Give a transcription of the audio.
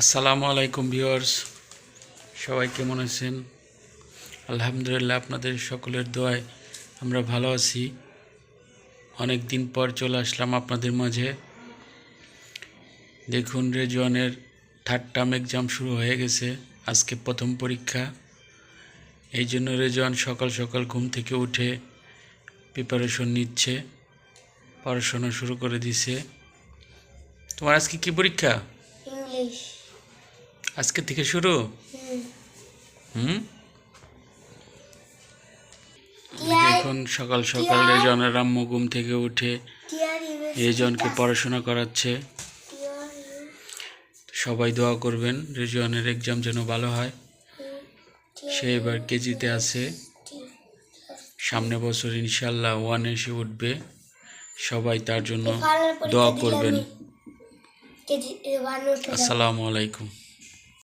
আসসালামু আলাইকুম ভিউয়ার্স। সবাই কেমন আছেন? আলহামদুলিল্লাহ আপনাদের সকলের দোয়ায় আমরা ভালো আছি। অনেক দিন পর চলে আসলাম আপনাদের মাঝে। দেখুন, রেজওয়ানের থার্ড টার্ম এক্সাম শুরু হয়ে গেছে। আজকে প্রথম পরীক্ষা। এই জন্য রেজওয়ান সকাল সকাল ঘুম থেকে উঠে প্রিপারেশন নিচ্ছে। পড়াশোনা শুরু করে দিছে। তোমার আজকে কি পরীক্ষা? ইংলিশ। আজকে থেকে শুরু? হুম? এখন সকাল সকাল রেজনের আম্মু ঘুম থেকে উঠে রেজনকে পড়াশোনা করাচ্ছে। সবাই দোয়া করবেন রেজনের এক্সাম যেন ভালো হয়। সে এবার কেজিতে আছে। সামনে বছর ইনশাল্লাহ ওয়ান এসে উঠবে। সবাই তার জন্য দোয়া করবেন। আসসালামু আলাইকুম।